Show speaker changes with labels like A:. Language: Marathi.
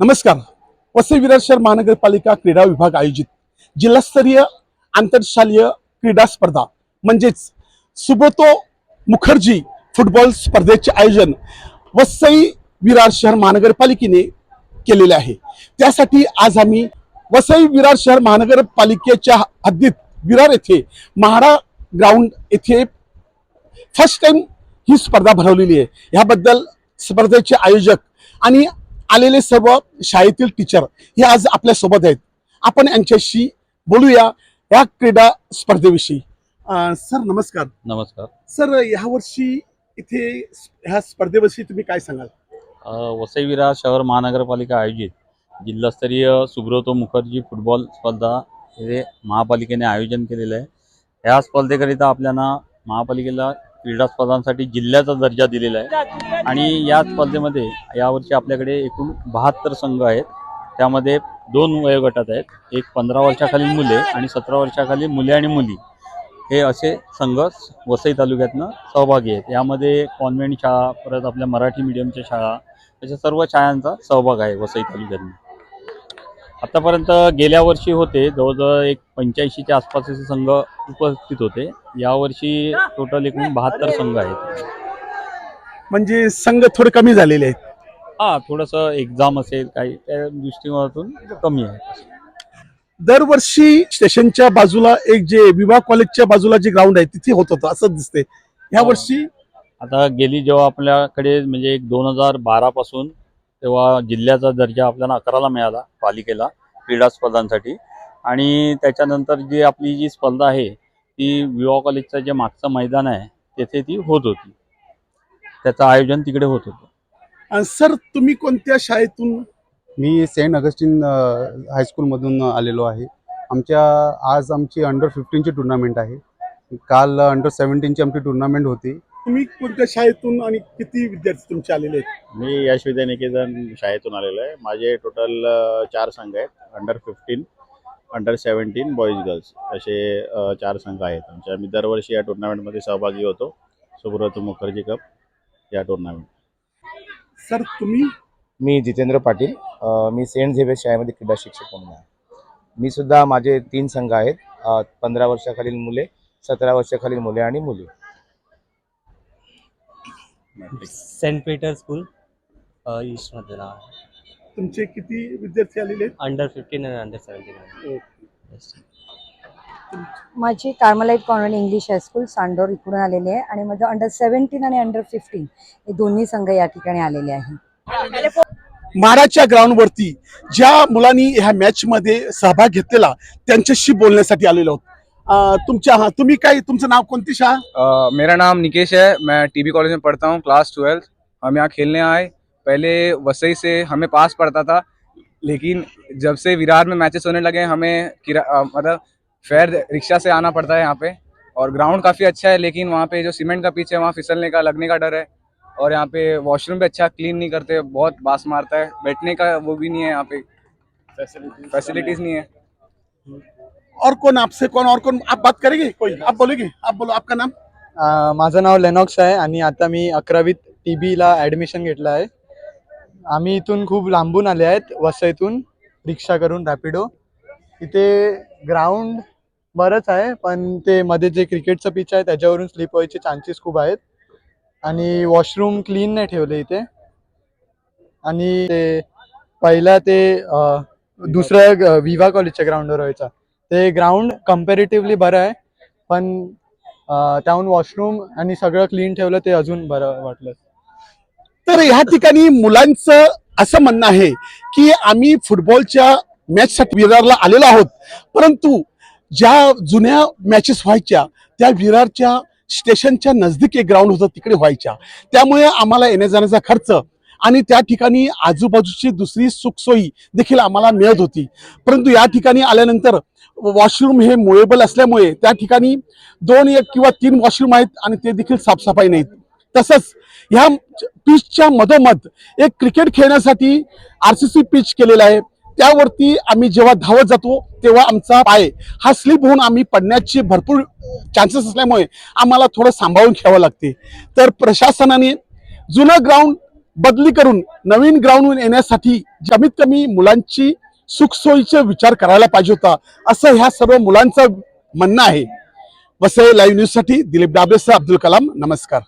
A: नमस्कार. वसई विरार शहर महानगरपालिका क्रीडा विभाग आयोजित जिल्हास्तरीय आंतरशालीय क्रीडा स्पर्धा म्हणजेच सुब्रतो मुखर्जी फुटबॉल स्पर्धेचे आयोजन वसई विरार शहर महानगरपालिकेने केलेले आहे. त्यासाठी आज आम्ही वसई विरार शहर महानगरपालिकेच्या हद्दीत विरार येथे महाडा ग्राउंड येथे फर्स्ट टाइम ही स्पर्धा भरवलेली आहे. ह्याबद्दल स्पर्धेचे आयोजक आणि आलेले सर्व शाळेतील टीचर हे आज आपल्यासोबत आहेत. आपण यांच्याशी बोलूया या क्रीडा स्पर्धेविषयी. सर नमस्कार.
B: नमस्कार.
A: सर यावर्षी इथे ह्या स्पर्धेविषयी तुम्ही काय सांगाल?
B: अ, वसई विरार शहर महानगरपालिका आयोजित जिल्हास्तरीय सुब्रतो मुखर्जी फुटबॉल स्पर्धा हे महापालिकेने आयोजन केलेलं आहे. ह्या स्पर्धेकरिता आपल्याला महापालिकेला क्रीडा स्पर्धांसाठी जिल्ह्याचा दर्जा दिलेला आहे. आणि या स्पर्धेमध्ये यावर्षी आपल्याकडे एकूण बहात्तर संघ आहेत. त्यामध्ये दोन वयोगटात आहेत. एक पंधरा वर्षाखालील मुले आणि सतरा वर्षाखालील मुले आणि मुली. हे असे संघ वसई तालुक्यातनं सहभागी आहेत. यामध्ये कॉन्व्हेंट शाळा परत आपल्या मराठी मीडियमच्या शाळा अशा सर्व शाळांचा सहभाग आहे वसई तालुक्यातनं. आतापर्यंत गेल्या वर्षी होते जवळजवळ एक पंच्याऐंशीच्या आसपास असे संघ उपस्थित होते. यावर्षी टोटल एकूण बहात्तर संघ आहेत.
A: म्हणजे संघ थोडे कमी झालेले आहेत.
B: हा थोडंसं एक्झाम असेल काही त्या दृष्टिकोनातून कमी आहे.
A: दरवर्षी स्टेशनच्या बाजूला एक जे विवाह कॉलेजच्या बाजूला जे ग्राउंड आहे तिथे होत होतं असं दिसते ह्या वर्षी?
B: आता गेली जेव्हा आपल्याकडे म्हणजे एक दोन हजार बारापासून तेव्हा जिल्ह्याचा दर्जा आपल्याला अकराला मिळाला पालिकेला क्रीडा स्पर्धांसाठी. आणि त्याच्यानंतर जी आपली जी स्पर्धा आहे ती विवा कॉलेजचं जे मागचं मैदान आहे तेथे ती होत होती. त्याचं आयोजन तिकडे होत होतं.
A: सर तुम्ही कोणत्या शाळेतून?
C: मी सेंट अगस्टिन हायस्कूलमधून आलेलो आहे. आमच्या आज आमची अंडर फिफ्टीनची टुर्नामेंट आहे. काल अंडर सेवन्टीनची आमची टुर्नामेंट होती.
A: तुम्ही कोणत्या शाळेतून आणि किती विद्यार्थी तुमचे आलेले आहेत?
D: मी यश विद्यानिकेतन शाळेतून आलेलो आहे. माझे टोटल चार संघ आहेत. Under fifteen under seventeen boys girls असे चार संघ आहेत आमचे. आम्ही दरवर्षी या टुर्नामेंटमध्ये सहभागी होतो. सुब्रत मुखर्जी कप या टुर्नामेंट
A: सर तुम्ही?
E: मी जितेंद्र पाटील. मी सेंट झेवियर शाळेमध्ये क्रीडा शिक्षक म्हणून आहे. मी सुद्धा माझे तीन संघ आहेत. पंधरा वर्षाखालील मुले सतरा वर्षाखालील मुले आणि मुली.
F: सेंट पीटर स्कूल अ, ईस्टमध्ये नाव आहे
A: तुमचे किती विद्यार्थी आलेले आहेत?
F: अंडर फिफ्टीन आणि अंडर सेवन्टीन
G: माझी Carmelite convent English high school Sandor इकडून आलेली आहे आणि माझं अंडर सेवन्टीन आणि अंडर फिफ्टीन हे दोन्ही संघ या ठिकाणी आलेले आहेत
A: माडाच्या ग्राउंडवरती ज्या मुलांनी ह्या मॅच मध्ये सहभाग घेतलेला त्यांच्याशी बोलण्यासाठी आलेलो आहोत. तुमच्या हा तुम्ही काय तुमचं नाव कोणती शाळा
H: अ, मेरा नाम निकेश है मैं टीबी कॉलेज में पढ़ता हूँ क्लास ट्वेल्थ हम यहाँ खेलने आए। पहले वसई से हमें पास पड़ता था लेकिन जब से विरार में मैचेस होने लगे हमें किरा अ, मतलब फेयर रिक्शा से आना पड़ता है यहाँ पे। और ग्राउंड काफ़ी अच्छा है लेकिन वहाँ पे जो सीमेंट का पिच है वहाँ फिसलने का लगने का डर है। और यहाँ पे वॉशरूम भी अच्छा क्लीन नहीं करते बहुत बास मारता है। बैठने का वो भी नहीं है यहाँ पे। फैसिलिटीज़ नहीं है।
A: और कौन आपसे कौन और कौन? आप बात करेंगे? कोई? आप बोलेंगे? आप बोलो आपका नाम?
I: अ, माझं नाव लेनॉक्स आहे आणि आता मी अकरावीत टी बीला ॲडमिशन घेतलं आहे. आम्ही इथून खूप लांबून आले आहेत वसईतून रिक्षा करून रॅपिडो इथे ग्राउंड बरंच आहे पण ते मध्ये जे क्रिकेटचं पिच आहे त्याच्यावरून स्लिप व्हायचे चान्सेस खूप आहेत. आणि वॉशरूम क्लीन नाही ठेवले इथे. आणि ते पहिला ते अ, दुसऱ्या ग- विवा कॉलेजच्या ग्राउंडवर व्हायचा. ते ग्राउंड कम्पॅरेटिव्हली बरं आहे पण त्याहून वॉशरूम आणि सगळं क्लीन ठेवलं ते अजून बरं वाटलं.
A: तर ह्या ठिकाणी मुलांचं असं म्हणणं आहे की आम्ही फुटबॉलच्या मॅचसाठी विरारला आलेलो आहोत परंतु ज्या जुन्या मॅचेस व्हायच्या त्या विरारच्या स्टेशनच्या नजदीक एक ग्राउंड होतं तिकडे व्हायच्या. त्यामुळे आम्हाला येण्या जाण्याचा खर्च आणि त्या ठिकाणी आजूबाजूची दुसरी सुखसोयी देखील आम्हाला मिळत होती. परंतु या ठिकाणी आल्यानंतर वॉशरूम हे मुळेबल असल्यामुळे त्या ठिकाणी दोन एक किंवा तीन वॉशरूम आहेत आणि ते देखील साफसफाई नाहीत. तसंच ह्या पिचच्या मधोमध एक क्रिकेट खेळण्यासाठी आर सी सी पिच केलेला आहे. त्यावरती आम्ही जेव्हा धावत जातो तेव्हा आमचा पाय हा स्लिप होऊन आम्ही पडण्याची भरपूर चान्सेस असल्यामुळे आम्हाला थोडं सांभाळून घ्यावं लागते. तर प्रशासनाने जुनं ग्राउंड बदली करून नवीन ग्राउंडवर येण्यासाठी कमीत कमी मुलांची सुखसोयीचा विचार करायला पाहिजे होता असं ह्या सर्व मुलांचं म्हणणं आहे. वसई लाईव्ह न्यूजसाठी दिलीप डाबेसह अब्दुल कलाम नमस्कार.